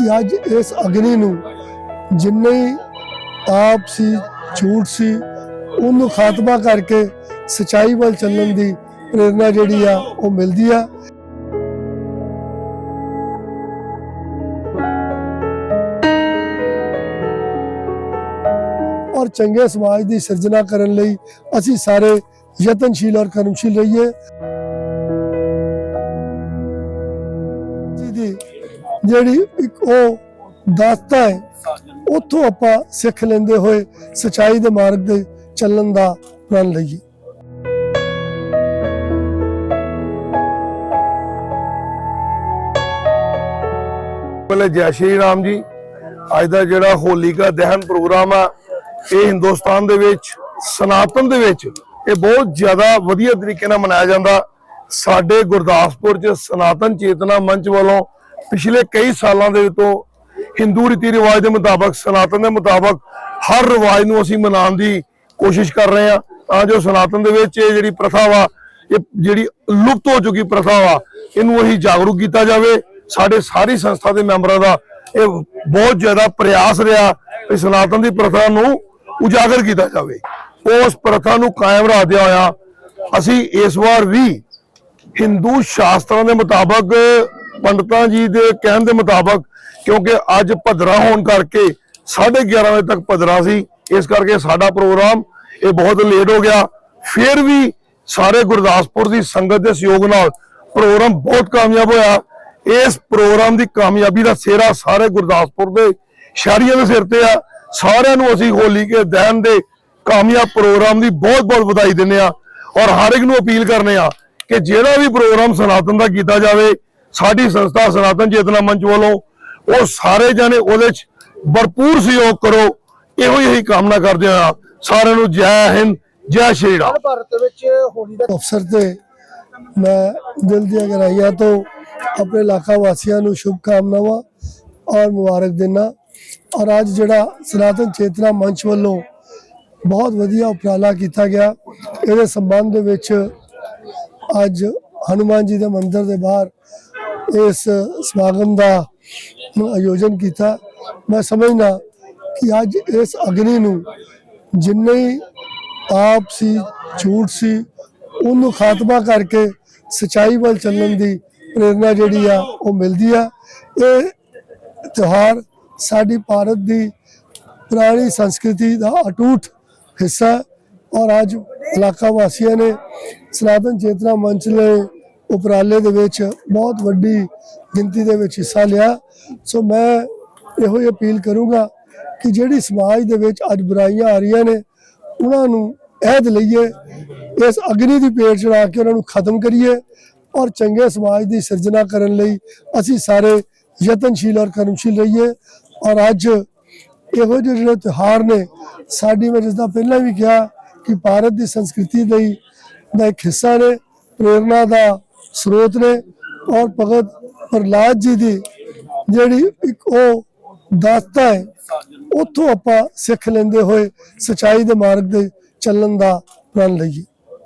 ਕਿ ਅੱਜ ਇਸ ਅਗਨੀ ਨੂੰ ਜਿੰਨੇ ਆਪ ਸੀ, ਝੂਠ ਸੀ, ਉਹਨੂੰ ਖਾਤਮਾ ਕਰਕੇ ਸਚਾਈ ਵੱਲ ਚੱਲਣ ਦੀ ਪ੍ਰੇਰਣਾ ਜਿਹੜੀ ਆ, ਉਹ ਮਿਲਦੀ ਆ। ਔਰ ਚੰਗੇ ਸਮਾਜ ਦੀ ਸਿਰਜਣਾ ਕਰਨ ਲਈ ਅਸੀਂ ਸਾਰੇ ਯਤਨਸ਼ੀਲ ਔਰ ਕਰਮਸ਼ੀਲ ਰਹੀਏ। ਜੀ ਦੀ ਜਿਹੜੀ ਇੱਕ ਉਹ ਦਾਸਤਾ ਹੈ, ਉੱਥੋਂ ਆਪਾਂ ਸਿੱਖ ਲੈਂਦੇ ਹੋਏ ਸਚਾਈ ਦੇ ਮਾਰਗ ਦੇ ਚੱਲਣ ਦਾ ਪ੍ਰਣ ਲਈਏ। ਪਹਿਲੇ ਜੈ ਸ਼੍ਰੀ ਰਾਮ ਜੀ, ਅੱਜ ਦਾ ਜਿਹੜਾ ਹੋਲੀ ਦਾ ਦਹਨ ਪ੍ਰੋਗਰਾਮ ਆ, ਇਹ ਹਿੰਦੁਸਤਾਨ ਦੇ ਵਿੱਚ, ਸਨਾਤਨ ਦੇ ਵਿੱਚ, ਇਹ ਬਹੁਤ ਜ਼ਿਆਦਾ ਵਧੀਆ ਤਰੀਕੇ ਨਾਲ ਮਨਾਇਆ ਜਾਂਦਾ। ਸਾਡੇ ਗੁਰਦਾਸਪੁਰ ਚ ਸਨਾਤਨ ਚੇਤਨਾ ਮੰਚ ਵੱਲੋਂ ਪਿਛਲੇ ਕਈ ਸਾਲਾਂ ਦੇ ਤੋਂ ਹਿੰਦੂ ਰੀਤੀ ਰਿਵਾਜ ਦੇ ਮੁਤਾਬਕ, ਸਨਾਤਨ ਦੇ ਮੁਤਾਬਕ ਹਰ ਰਿਵਾਜ ਨੂੰ ਅਸੀਂ ਮਨਾਉਣ ਦੀ ਕੋਸ਼ਿਸ਼ ਕਰ ਰਹੇ ਹਾਂ। ਤਾਂ ਜੋ ਸਨਾਤਨ ਦੇ ਵਿੱਚ ਇਹ ਜਿਹੜੀ ਪ੍ਰਥਾ ਵਾ, ਇਹ ਜਿਹੜੀ ਲੁਪਤ ਹੋ ਚੁੱਕੀ ਪ੍ਰਥਾ ਵਾ, ਇਹਨੂੰ ਅਸੀਂ ਜਾਗਰੂਕ ਕੀਤਾ ਜਾਵੇ। ਸਾਡੇ ਸਾਰੀ ਸੰਸਥਾ ਦੇ ਮੈਂਬਰਾਂ ਦਾ ਇਹ ਬਹੁਤ ਜ਼ਿਆਦਾ ਪ੍ਰਯਾਸ ਰਿਹਾ ਕਿ ਸਨਾਤਨ ਦੀ ਪ੍ਰਥਾ ਨੂੰ ਉਜਾਗਰ ਕੀਤਾ ਜਾਵੇ। ਉਸ ਪ੍ਰਥਾ ਨੂੰ ਕਾਇਮ ਰੱਖਦਿਆਂ ਹੋਇਆ ਅਸੀਂ ਇਸ ਵਾਰ ਵੀ ਹਿੰਦੂ ਸ਼ਾਸਤਰਾਂ ਦੇ ਮੁਤਾਬਕ ਪੰਡਤਾਂ ਜੀ ਦੇ ਕਹਿਣ ਦੇ ਮੁਤਾਬਕ ਕਿਉਂਕਿ ਅੱਜ ਭਦਰਾ ਹੋਣ ਕਰਕੇ 11:30 ਵਜੇ ਤੱਕ ਭਦਰਾ ਸੀ, ਇਸ ਕਰਕੇ ਸਾਡਾ ਪ੍ਰੋਗਰਾਮ ਇਹ ਬਹੁਤ ਲੇਟ ਹੋ ਗਿਆ। ਫਿਰ ਵੀ ਸਾਰੇ ਗੁਰਦਾਸਪੁਰ ਦੀ ਸੰਗਤ ਦੇ ਸਹਿਯੋਗ ਨਾਲ ਪ੍ਰੋਗਰਾਮ ਬਹੁਤ ਕਾਮਯਾਬ ਹੋਇਆ। ਇਸ ਪ੍ਰੋਗਰਾਮ ਦੀ ਕਾਮਯਾਬੀ ਦਾ ਸਿਹਰਾ ਸਾਰੇ ਗੁਰਦਾਸਪੁਰ ਦੇ ਸ਼ਹਿਰੀਆਂ ਦੇ ਸਿਰ ਤੇ ਆ। ਸਾਰਿਆਂ ਨੂੰ ਅਸੀਂ ਹੋਲੀ ਕੇ ਦਹਨ ਦੇ ਕਾਮਯਾਬ ਪ੍ਰੋਗਰਾਮ ਦੀ ਬਹੁਤ ਬਹੁਤ ਵਧਾਈ ਦਿੰਦੇ ਆ ਔਰ ਹਰ ਇੱਕ ਨੂੰ ਅਪੀਲ ਕਰਨੇ ਆ ਕਿ ਜਿਹੜਾ ਵੀ ਪ੍ਰੋਗਰਾਮ ਸਨਾਤਨ ਦਾ ਕੀਤਾ ਜਾਵੇ ਸਾਡੀ ਸੰਸਥਾ ਸਨਾਤਨ ਚੇਤਨਾ ਮੰਚ ਵੱਲੋਂ ਉਹ ਸਾਰੇ ਜਾਣੇ ਉਹਦੇ ਚ ਭਰਪੂਰ ਸਹਿਯੋਗ ਕਰੋ ਇਹੋ ਹੀ ਕਾਮਨਾ ਕਰਦੇ ਆ ਸਾਰਿਆਂ ਨੂੰ ਜੈ ਹਿੰਦ ਜੈ ਸ਼੍ਰੀ ਰਾਮ। ਭਾਰਤ ਵਿੱਚ ਹੋਲੀ ਦਾ ਅਵਸਰ ਤੇ ਮੈਂ ਦਿਲ ਦੀਆਂ ਗਹਿਰਾਈਆਂ ਤੋਂ ਆਪਣੇ ਇਲਾਕਾ ਵਾਸੀਆਂ ਨੂੰ ਸ਼ੁਭ ਕਾਮਨਾਵਾਂ ਔਰ ਮੁਬਾਰਕ ਦਿੰਦਾ ਔਰ ਅੱਜ ਜਿਹੜਾ ਸਨਾਤਨ ਚੇਤਨਾ ਮੰਚ ਵੱਲੋਂ ਬਹੁਤ ਵਧੀਆ ਉਪਰਾਲਾ ਕੀਤਾ ਗਿਆ ਇਹਦੇ ਸੰਬੰਧ ਦੇ ਵਿੱਚ ਅੱਜ ਹਨੂਮਾਨ ਜੀ ਦੇ ਮੰਦਿਰ ਦੇ ਬਾਹਰ ਇਸ ਸਮਾਗਮ ਦਾ ਆਯੋਜਨ ਕੀਤਾ। ਮੈਂ ਸਮਝਦਾ ਕਿ ਅੱਜ ਇਸ ਅਗਨੀ ਨੂੰ ਜਿੰਨੇ ਆਪ ਸੀ, ਝੂਠ ਸੀ, ਉਹਨੂੰ ਖਾਤਮਾ ਕਰਕੇ ਸਚਾਈ ਵੱਲ ਚੱਲਣ ਦੀ ਪ੍ਰੇਰਣਾ ਜਿਹੜੀ ਆ, ਉਹ ਮਿਲਦੀ ਆ। ਇਹ ਤਿਉਹਾਰ ਸਾਡੀ ਭਾਰਤ ਦੀ ਪੁਰਾਣੀ ਸੰਸਕ੍ਰਿਤੀ ਦਾ ਅਟੂਟ ਹਿੱਸਾ ਹੈ ਔਰ ਅੱਜ ਇਲਾਕਾ ਵਾਸੀਆਂ ਨੇ ਸਨਾਤਨ ਚੇਤਨਾ ਮੰਚ ਦੇ ਉਪਰਾਲੇ ਦੇ ਵਿੱਚ ਬਹੁਤ ਵੱਡੀ ਗਿਣਤੀ ਦੇ ਵਿੱਚ ਹਿੱਸਾ ਲਿਆ। ਸੋ ਮੈਂ ਇਹੋ ਹੀ ਅਪੀਲ ਕਰੂੰਗਾ ਕਿ ਜਿਹੜੀ ਸਮਾਜ ਦੇ ਵਿੱਚ ਅੱਜ ਬੁਰਾਈਆਂ ਆ ਰਹੀਆਂ ਨੇ, ਉਹਨਾਂ ਨੂੰ ਅਹਿਦ ਲਈਏ, ਇਸ ਅਗਨੀ ਦੀ ਪੇਟ ਚੜਾ ਕੇ ਉਹਨਾਂ ਨੂੰ ਖਤਮ ਕਰੀਏ ਔਰ ਚੰਗੇ ਸਮਾਜ ਦੀ ਸਿਰਜਣਾ ਕਰਨ ਲਈ ਅਸੀਂ ਸਾਰੇ ਯਤਨਸ਼ੀਲ ਔਰ ਕਰਮਸ਼ੀਲ ਰਹੀਏ। ਔਰ ਅੱਜ ਇਹੋ ਜਿਹੇ ਜਿਹੜੇ ਤਿਉਹਾਰ ਨੇ, ਸਾਡੀ ਮੈਂ ਜਿਸ ਦਾ ਪਹਿਲਾਂ ਵੀ ਕਿਹਾ ਕਿ ਭਾਰਤ ਦੀ ਸੰਸਕ੍ਰਿਤੀ ਲਈ ਦਾ ਇੱਕ ਹਿੱਸਾ ਨੇ, ਪ੍ਰੇਰਣਾ ਦਾ ਸਰੋਤ ਨੇ ਔਰ ਭਗਤ ਪ੍ਰਹਲਾਦ ਜੀ ਦੀ ਜਿਹੜੀ ਇੱਕ ਉਹ ਦਾਸਤਾ ਹੈ, ਉੱਥੋਂ ਆਪਾਂ ਸਿੱਖ ਲੈਂਦੇ ਹੋਏ ਸਚਾਈ ਦੇ ਮਾਰਗ ਦੇ ਚੱਲਣ ਦਾ ਪ੍ਰਣ ਲਈਏ।